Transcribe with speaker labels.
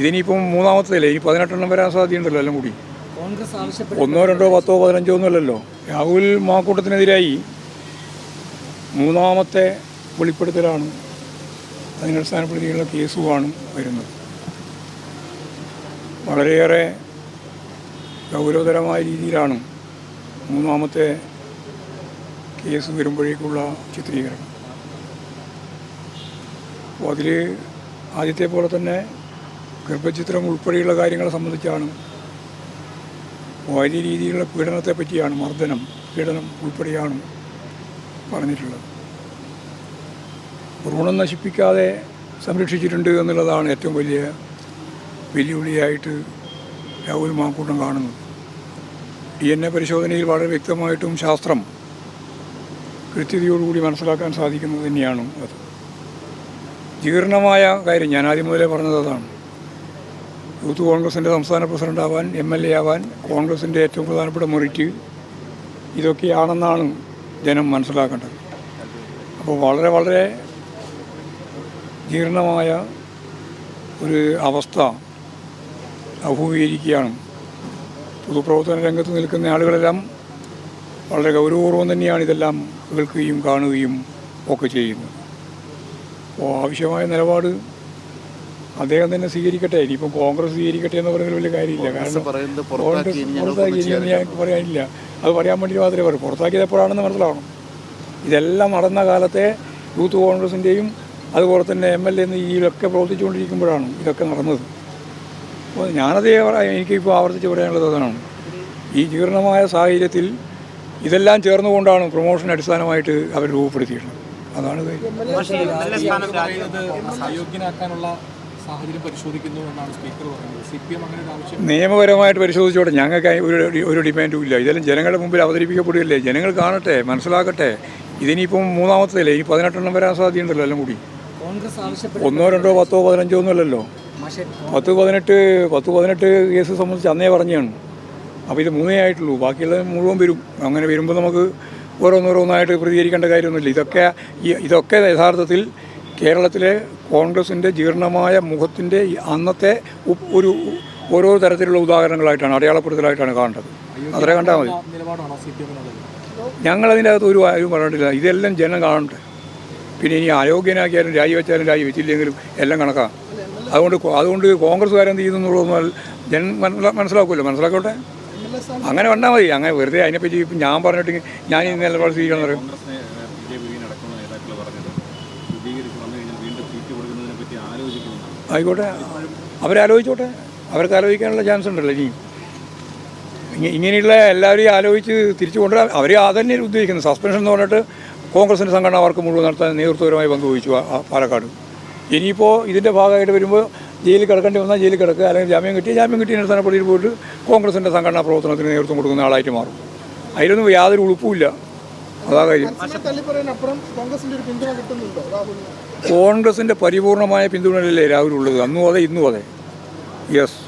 Speaker 1: ഇതിനിപ്പം മൂന്നാമത്തേലേ ഇനി പതിനെട്ടെണ്ണം വരാൻ സാധ്യതയുണ്ടല്ലോ എല്ലാം കൂടി. ഒന്നോ രണ്ടോ പത്തോ പതിനഞ്ചോ ഒന്നുമല്ലല്ലോ രാഹുൽ മാക്കൂട്ടത്തിനെതിരായി മൂന്നാമത്തെ വെളിപ്പെടുത്തലാണ് അതിനടിസ്ഥാനപ്പെടുത്തിയുള്ള കേസുമാണ് വരുന്നത്. വളരെയേറെ ഗൗരവതരമായ രീതിയിലാണ് മൂന്നാമത്തെ കേസ് വരുമ്പോഴേക്കുള്ള ചിത്രീകരണം. അപ്പോൾ അതിൽ ആദ്യത്തെ പോലെ തന്നെ ഗർഭചിത്രം ഉൾപ്പെടെയുള്ള കാര്യങ്ങളെ സംബന്ധിച്ചാണ്. വലിയ രീതിയിലുള്ള പീഡനത്തെ പറ്റിയാണ് മർദ്ദനം പീഡനം ഉൾപ്പെടെയാണ് പറഞ്ഞിട്ടുള്ളത്. ഭ്രൂണം നശിപ്പിക്കാതെ സംരക്ഷിച്ചിട്ടുണ്ട് എന്നുള്ളതാണ് ഏറ്റവും വലിയ വെല്ലുവിളിയായിട്ട് രാഹുൽ മാക്കൂട്ടം കാണുന്നത്. ഡി എൻ എ പരിശോധനയിൽ വളരെ വ്യക്തമായിട്ടും ശാസ്ത്രം കൃത്യതയോടുകൂടി മനസ്സിലാക്കാൻ സാധിക്കുന്നത് തന്നെയാണ് അത്. ജീർണമായ കാര്യം ഞാൻ ആദ്യം മുതലേ പറഞ്ഞത് അതാണ്. യൂത്ത് കോൺഗ്രസിന്റെ സംസ്ഥാന പ്രസിഡന്റ് ആവാൻ എം എൽ എ ആവാൻ കോൺഗ്രസിന്റെ ഏറ്റവും പ്രധാനപ്പെട്ട മെറിറ്റ്. ഇതൊക്കെയാണെന്നാണ് ജനം മനസ്സിലാക്കേണ്ടത്. അപ്പോൾ വളരെ വളരെ ജീർണമായ ഒരു അവസ്ഥ അഭിമുഖീകരിക്കുകയാണ്. പൊതുപ്രവർത്തന രംഗത്ത് നിൽക്കുന്ന ആളുകളെല്ലാം വളരെ ഗൗരവപൂർവം തന്നെയാണ് ഇതെല്ലാം കേൾക്കുകയും കാണുകയും ഒക്കെ ചെയ്യുന്നത്. അപ്പോൾ ആവശ്യമായ നിലപാട് അദ്ദേഹം തന്നെ സ്വീകരിക്കട്ടെ. ഇനിയിപ്പം കോൺഗ്രസ് സ്വീകരിക്കട്ടെ എന്ന് പറയുന്നത് വലിയ കാര്യമില്ല. കാരണം
Speaker 2: പറയുന്നത് പുറത്താക്കി ഇനി
Speaker 1: ഞങ്ങൾക്ക് പറയാനില്ല അത് പറയാൻ വേണ്ടി മാത്രമേ പറയൂ പുറത്താക്കിയത് എപ്പോഴാണെന്ന് മനസ്സിലാവണം. ഇതെല്ലാം നടന്ന കാലത്തെ യൂത്ത് കോൺഗ്രസിന്റെയും അതുപോലെ തന്നെ എം എൽ എ ഇതിലൊക്കെ പ്രവർത്തിച്ചുകൊണ്ടിരിക്കുമ്പോഴാണ് ഇതൊക്കെ നടന്നത്. അപ്പോൾ ഞാനത് എനിക്കിപ്പോൾ ആവർത്തിച്ച് പറയാനുള്ളത് അതാണ്. ഈ ജീർണമായ സാഹചര്യത്തിൽ ഇതെല്ലാം ചേർന്നുകൊണ്ടാണ് പ്രൊമോഷൻ അടിസ്ഥാനമായിട്ട് അവർ രൂപപ്പെടുത്തിയിട്ടുള്ളത്. അതാണ്
Speaker 3: അയോഗ്യനാക്കാനുള്ള സാഹചര്യം പരിശോധിക്കുന്നു എന്നാണ് സ്പീക്കർ പറയുന്നത്. സി പി എം അങ്ങനെ ആവശ്യം
Speaker 1: നിയമപരമായിട്ട് പരിശോധിച്ചോട്ടെ. ഞങ്ങൾക്ക് ഒരു ഒരു ഡിമാൻഡും ഇല്ല. ഇതെല്ലാം ജനങ്ങളുടെ മുമ്പിൽ അവതരിപ്പിക്കപ്പെടുകയല്ലേ? ജനങ്ങൾ കാണട്ടെ മനസ്സിലാക്കട്ടെ. ഇതിനിപ്പം മൂന്നാമത്തേലേ ഇനി പതിനെട്ടെണ്ണം വരാൻ സാധ്യതയുണ്ടല്ലോ എല്ലാം കൂടി.
Speaker 4: കോൺഗ്രസ് ആവശ്യപ്പെട്ട
Speaker 1: ഒന്നോ രണ്ടോ പത്തോ പതിനഞ്ചോ ഒന്നുമല്ലല്ലോ
Speaker 4: അല്ലല്ലോ.
Speaker 1: പത്ത് പതിനെട്ട് പത്ത് പതിനെട്ട് കേസ് സംബന്ധിച്ച് അന്നേ പറഞ്ഞാണ്. അപ്പോൾ ഇത് മൂന്നേ ആയിട്ടുള്ളൂ. ബാക്കിയുള്ളത് മുഴുവൻ വരും. അങ്ങനെ വരുമ്പോൾ നമുക്ക് ഓരോന്നോരോന്നായിട്ട് പ്രതികരിക്കേണ്ട കാര്യമൊന്നുമില്ല. ഇതൊക്കെ ഇതൊക്കെ യഥാർത്ഥത്തിൽ കേരളത്തിലെ കോൺഗ്രസിന്റെ ജീർണമായ മുഖത്തിന്റെ അന്നത്തെ ഒരു ഓരോ തരത്തിലുള്ള ഉദാഹരണങ്ങളായിട്ടാണ് അടയാളപ്പെടുത്തലായിട്ടാണ് കാണേണ്ടത്. അത്ര കണ്ടാൽ മതി. ഞങ്ങളതിന്റെ അകത്ത് ഒരു കാര്യവും പറഞ്ഞിട്ടില്ല ഇതെല്ലാം ജനം കാണട്ടെ. പിന്നെ ഇനി അയോഗ്യനാക്കിയാലും രാജിവെച്ചാലും രാജിവെച്ചില്ലെങ്കിലും എല്ലാം കണക്കാണ് അതുകൊണ്ട് അതുകൊണ്ട് കോൺഗ്രസ്സുകാരെന്ത് ചെയ്യുന്നു എന്നുള്ളതൊന്നും ജനം മനസ്സിലാ മനസ്സിലാക്കുമല്ലോ മനസ്സിലാക്കോട്ടെ? അങ്ങനെ വന്നാൽ മതി. അങ്ങനെ വെറുതെ അതിനെപ്പറ്റി ഞാൻ പറഞ്ഞിട്ട് ഞാൻ ഈ നിലപാട് സ്വീകരിക്കണം പറയും. ആയിക്കോട്ടെ. അവരാലോചിച്ചോട്ടെ. അവർക്ക് ആലോചിക്കാനുള്ള ചാൻസ് ഉണ്ടല്ലോ ഇനിയും. ഇങ്ങനെ ഇങ്ങനെയുള്ള എല്ലാവരെയും ആലോചിച്ച് തിരിച്ചു കൊണ്ടുവരാൻ അവർ അതന്നെ ഉദ്ദേശിക്കുന്നത്. സസ്പെൻഷൻ എന്ന് പറഞ്ഞിട്ട് കോൺഗ്രസിന്റെ സംഘടന അവർക്ക് മുഴുവൻ നടത്താൻ നേതൃത്വപരമായി പങ്കുവഹിച്ചു പാലക്കാട്. ഇനിയിപ്പോൾ ഇതിന്റെ ഭാഗമായിട്ട് വരുമ്പോൾ ജയിലിൽ കിടക്കേണ്ടി വന്നാൽ ജയിലിൽ കിടക്കുക അല്ലെങ്കിൽ ജാമ്യം കിട്ടിയ ജാമ്യം കിട്ടിയ സ്ഥാനപ്പെടുത്തിയിൽ പോയിട്ട് കോൺഗ്രസിന്റെ സംഘടനാ പ്രവർത്തനത്തിന് നേതൃത്വം കൊടുക്കുന്ന ആളായിട്ട് മാറും. അതിലൊന്നും യാതൊരു ഉളുപ്പുമില്ല അതാ കാര്യം.
Speaker 5: കോൺഗ്രസിന്റെ
Speaker 1: കോൺഗ്രസിന്റെ പരിപൂർണമായ പിന്തുണയല്ലേ രാഹുൽ ഉള്ളത്? അന്നും അതെ ഇന്നും അതെ. യെസ്